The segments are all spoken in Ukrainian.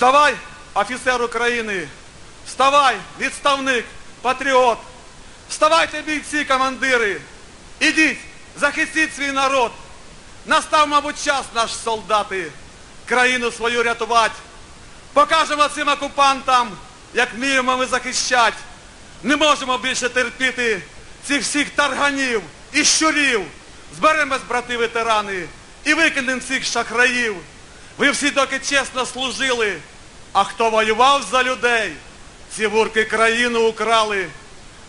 Вставай, офіцер України! Вставай, відставник, патріот! Вставайте, бійці, командири! Ідіть, захистіть свій народ! Настав, мабуть, час наш солдати, країну свою рятувати. Покажемо цим окупантам, як вміємо ми захищати. Не можемо більше терпіти цих всіх тарганів і щурів. Зберемось, брати ветерани, і викинемо цих шахраїв. Ви всі доки чесно служили, а хто воював за людей, ці вурки країну украли,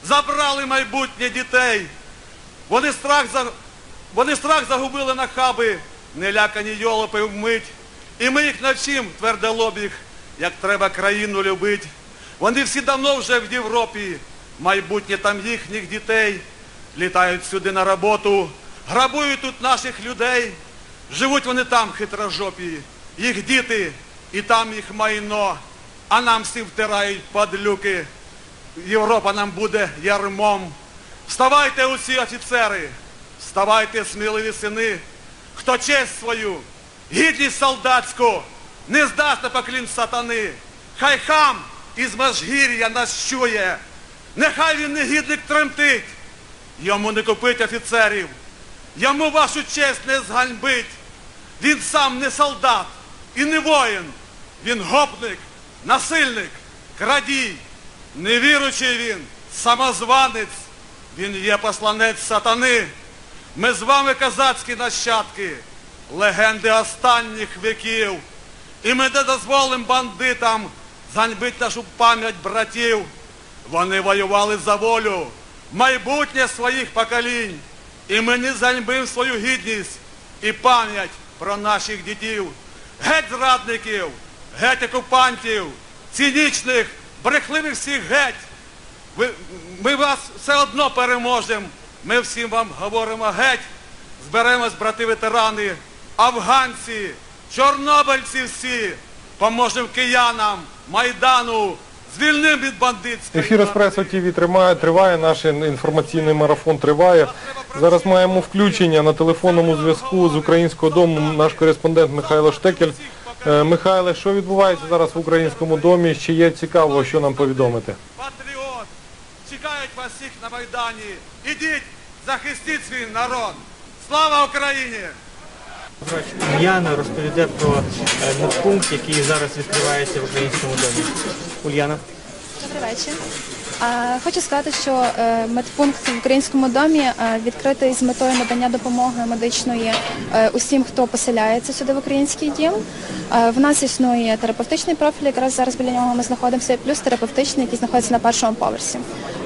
забрали майбутнє дітей. Вони страх, за... Вони страх загубили на хаби, нелякані йолопи вмить. І ми їх навчим, твердолобіх, як треба країну любить. Вони всі давно вже в Європі, майбутнє там їхніх дітей. Літають сюди на роботу, грабують тут наших людей. Живуть вони там хитрожопі, їх діти і там їх майно, а нам всі втирають падлюки. Європа нам буде ярмом. Вставайте усі офіцери, вставайте, сміливі сини, хто честь свою, гідність солдатську, не здасть на поклін сатани. Хай хам із Межгір'я нас чує, нехай він негідник тремтить, йому не купить офіцерів, йому вашу честь не зганьбить. Він сам не солдат і не воїн, він гопник, насильник, крадій, невіручий він, самозванець, він є посланець сатани. Ми з вами козацькі нащадки, легенди останніх віків. І ми не дозволимо бандитам заньбити нашу пам'ять братів. Вони воювали за волю, майбутнє своїх поколінь. І ми не заньбимо свою гідність і пам'ять про наших дітей. Геть зрадників, геть окупантів, цинічних, брехливих всіх геть. Ви, ми вас все одно переможемо. Ми всім вам говоримо геть. Зберемось, брати ветерани, афганці, чорнобильці всі. Поможемо киянам, Майдану, звільним від бандитської. Ефір Еспресо ТВ тримає, триває, наш інформаційний марафон триває. Зараз маємо включення на телефонному зв'язку з українського дому наш кореспондент Михайло Штекель. Е, Михайле, що відбувається зараз в українському домі? Чи є цікаво, що нам повідомити? Патріот, чекають вас всіх на Майдані. Ідіть, захистіть свій народ. Слава Україні! Ульяна розповіде про е, медпункт, який зараз відкривається в українському домі. Ульяна. Добрий вечір. Хочу сказати, що е, медпункт в українському домі е, відкритий з метою надання допомоги медичної усім, хто поселяється сюди в український дім. В нас існує терапевтичний профіль, якраз зараз біля нього ми знаходимося, плюс терапевтичний, який знаходиться на першому поверсі.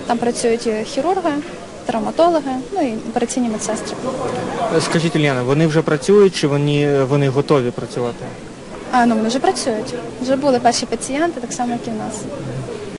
Там працюють хірурги, травматологи, ну і операційні медсестри. Е, Скажіть, Ульяна, вони вже працюють чи вони, вони готові працювати? А ну вони вже працюють. Вже були перші пацієнти, так само, як і в нас.